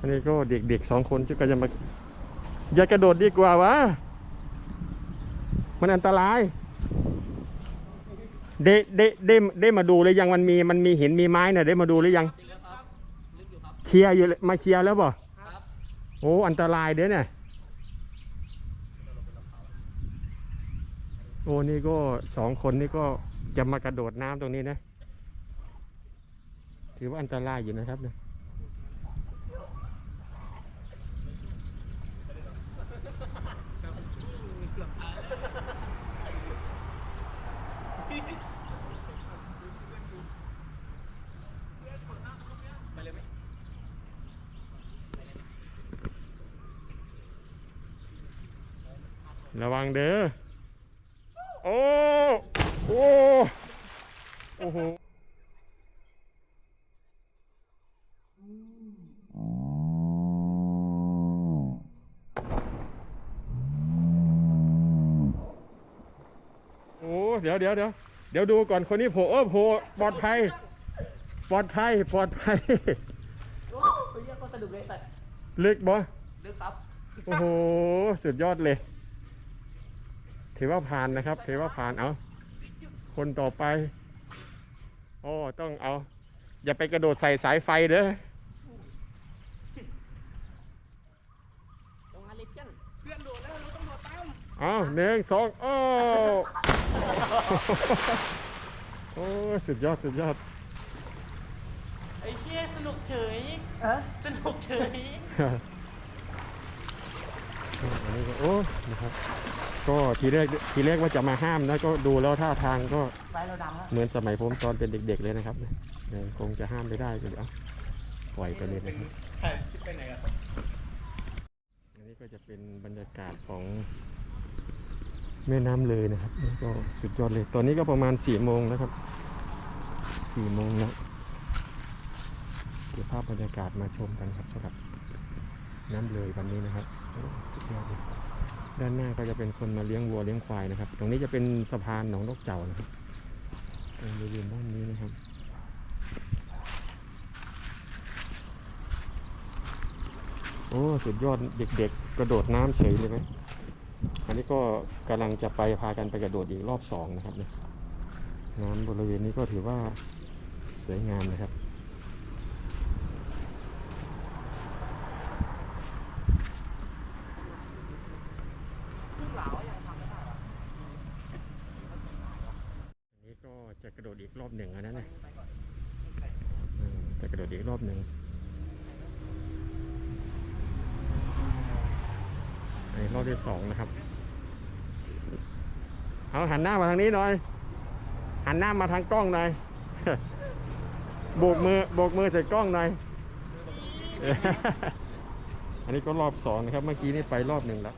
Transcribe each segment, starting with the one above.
อันนี้ก็เด็กๆสองคนก็จะมา อย่ากระโดดดีกว่าวะ มันอันตราย เดเดได้ได้มาดูหรือยังมันมีมันมีหินมีไม้เนี่ยได้มาดูหรือยังเคลียร์อยู่มาเคลียร์แล้วบ่โอ้อันตรายเด้เนี่ยโอ้นี่ก็สองคนนี่ก็จะมากระโดดน้ำตรงนี้นะ ถือว่าอันตรายอยู่นะครับเนี่ย ระวังเด้อ โอ้ โอ้ โอ้โหโอ้เดี๋ยวเดี๋ยวเดี๋ยวเดี๋ยวดูก่อนคนนี้โผล่เออโผล่ปลอดภัย ปลอดภัย ปลอดภัยโอ้ตัวเยี่ยก็สะดุดเลยแต่ลึกบ่ลึกครับ โอ้โห สุดยอดเลย ถือว่าผ่านนะครับถือว่าผ่านเอาคนต่อไปโอ้ต้องเอา อย่าไปกระโดดใส่สายไฟเด้อลงมาเลยเพื่อนเพื่อนโดดแล้วเราต้องโดดตามเอาหนึ่งสองโอ้โอ้สุดยอดสุดยอดไอ้เชี่ยสนุกเฉยเออสนุกเฉยอันนี้ก็โอ้นะครับ ก็ทีแรกทีแรกว่าจะมาห้ามนะก็ดูแล้วท่าทางก็ไฟเราดำแล้วเหมือนสมัยผมตอนเป็นเด็ก ๆเลยนะครับเนี่ยเออคงจะห้ามไม่ได้ก็เดี๋ยวเอาปล่อยไปเลยนะครับใช่คิดไปไหนอะอันนี้ก็จะเป็นบรรยากาศของแม่น้ำเลยนะครับนี่ก็สุดยอดเลย ตอนนี้ก็ประมาณสี่โมงนะครับสี่โมงแล้วเก็บภาพบรรยากาศมาชมกันครับสำหรับน้ำเลยวันนี้นะครับโอ้สุดยอดเลย ด้านหน้าก็จะเป็นคนมาเลี้ยงวัวเลี้ยงควายนะครับ ตรงนี้จะเป็นสะพานหนองนกเจ้านะครับตรงบริเวณด้านนี้นะครับโอ้สุดยอดเด็ก ๆ กระโดดน้ำเฉยเลยไหมอันนี้ก็กำลังจะไปพากันไปกระโดดอีกรอบสองนะครับเนี่ยน้ำบริเวณนี้ก็ถือว่าสวยงามนะครับ ลูกหลาวยังทำไม่ได้หรอ อันนี้ ก็จะกระโดดอีกรอบหนึ่งแล้วนะเนี่ยอืมจะกระโดดอีกรอบหนึ่งอันนี้รอบที่สองนะครับ เอาหันหน้ามาทางนี้หน่อย หันหน้ามาทางกล้องหน่อยโบกมือโบกมือใส่กล้องหน่อย อันนี้ก็รอบสองนะครับ เมื่อกี้นี่ไปรอบหนึ่งแล้ว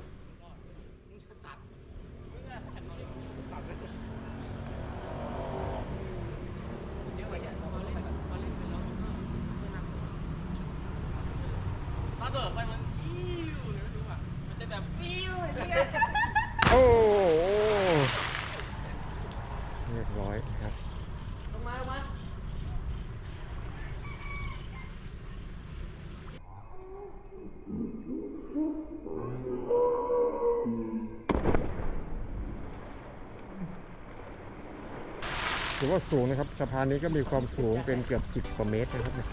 โดดไปมันอิ้วเลยไม่รู้อะมันจะแบบอิ้วอย่างเงี้ยโอ้โหเรียบร้อยครับ ลงมาลงมา ถือว่าสูงนะครับสะพานนี้ก็มีความสูงเป็นเกือบ10กว่าเมตรนะครับเนี่ย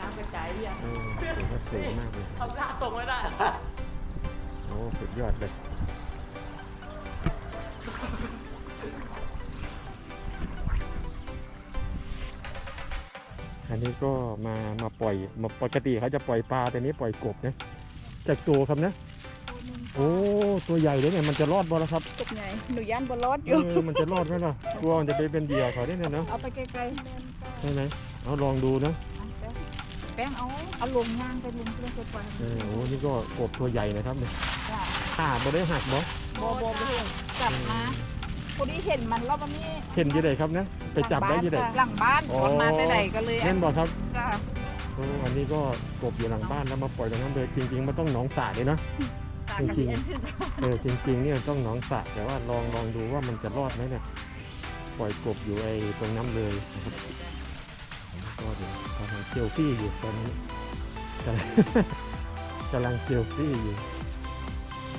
น้ำกระจายเนี่ยเออถือว่าสูงมากเลยทำหน้าตรงไม่ได้โอ้สุดยอดเลยอันนี้ก็มามาปล่อยมาปกติเขาจะปล่อยปลาแต่นี้ปล่อยกบนะจากตัวครับนะ โอ้ตัวใหญ่เลยเนี่ยมันจะรอดบ่แล้วครับกบใหญ่หนูย่านบนรถอเอยู่อมันจะรอดไหมล่ะกลัวมันจะไปเป็นเหยื่อเขาได้เนี่ยเนาะเอาไปไกลๆแม่นก็ใช่ไหมเอาลองดูนะเอาแป้งแป้งเอาเอาลงย่างไปลงเพื่อนไปปล่อยเออโอ้นี่ก็กบตัวใหญ่นะครับเนี่ยจ้ะขาบ่ได้หักบ่โบโบไปเห็นจับมาพอดีเห็นมันรอบนี้เห็นยี่ไดครับนะไปจับได้ยี่ได หลังบ้านอ๋อ คนมาแต่ไหนก็เลยเล่นบ่ครับจ้ะโอ้อันนี้ก็กบอยู่หลังบ้านแล้วมาปล่อยตรงนั้นเลยจริงๆมันต้องหนองสระเลยเนาะตากระ จริเทีงยนๆขึ้นเออจริง ๆ เนี่ยต้องหนองสระแต่ว่าลองลองดูว่ามันจะรอดไหมเนี่ยปล่อยกบอยู่ไอ้ตรงน้ำเลยนะครับก็เดี๋ยวกำลังเซลฟี่อยู่ตอนนี้กำลังกำลังเซลฟี่อยู่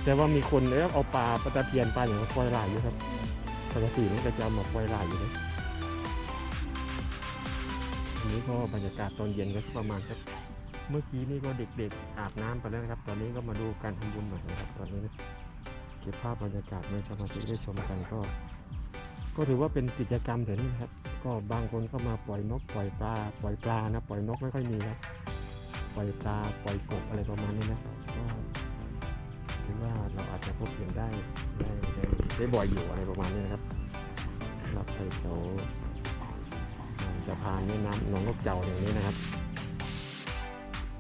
แต่ว่ามีคนเนี่ยเอาปลาปลาตะเพียนปลาอย่างมาปล่อยลายอยู่ครับปกติมันก็จะเอามาปล่อยลายอยู่เลยอันนี้ก็บรรยากาศตอนเย็นก็ประมาณสัก เมื่อกี้นี่ก็เด็กๆ อาบน้ำไปแล้วนะครับ ตอนนี้ก็มาดูการทำบุญหน่อยนะครับ ตอนนี้เก็บภาพบรรยากาศในสมาธิได้ชมกันก็ ก็ถือว่าเป็นกิจกรรมเดี๋ยวนี้นะครับ ก็บางคนก็มาปล่อยนกปล่อยปลาปล่อยปลานะปล่อยนกไม่ค่อยมีนะปล่อยปลาปล่อยกบอะไรประมาณนี้นะก็ถือว่าเราอาจจะพบเห็นได้ได้ได้ได้บ่อยอยู่อะไรประมาณนี้นะครับรับไปแถวอ่าสะพานแม่น้ำหนองนกเจ้าอย่างนี้นะครับ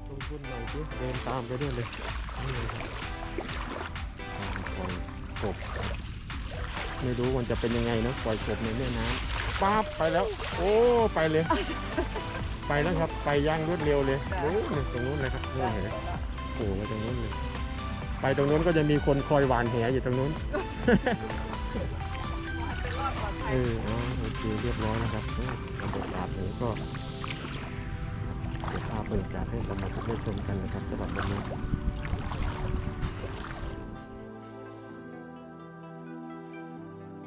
ลงทุนหน่อยสิเดินตามไปด้วยเลยนี่เลยครับปล่อยกบไม่รู้มันจะเป็นยังไงนะปล่อยกบในแม่น้ำป๊าบไปแล้ว โอ้ไปเลย ไปแล้วครับ ไปย่างรวดเร็วเลยโอ้ยตรงนู้นเลยครับนู่นเห็นไหมโอ้ไปตรงนู้นเลยไปตรงนู้นก็จะมีคนคอยหวานแหอยู่ตรงนู้นเออโอเคเรียบร้อยนะครับบรรยากาศนี้ก็ ภาพบรรยากาศให้สมาชิกได้ชมกันนะครับสำหรับวันนี้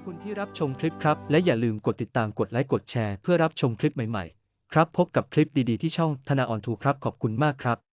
คุณที่รับชมคลิปครับ และอย่าลืมกดติดตามกดไลค์กดแชร์เพื่อรับชมคลิปใหม่ๆ ครับพบกับคลิปดีๆที่ช่องธนาออนทูครับขอบคุณมากครับ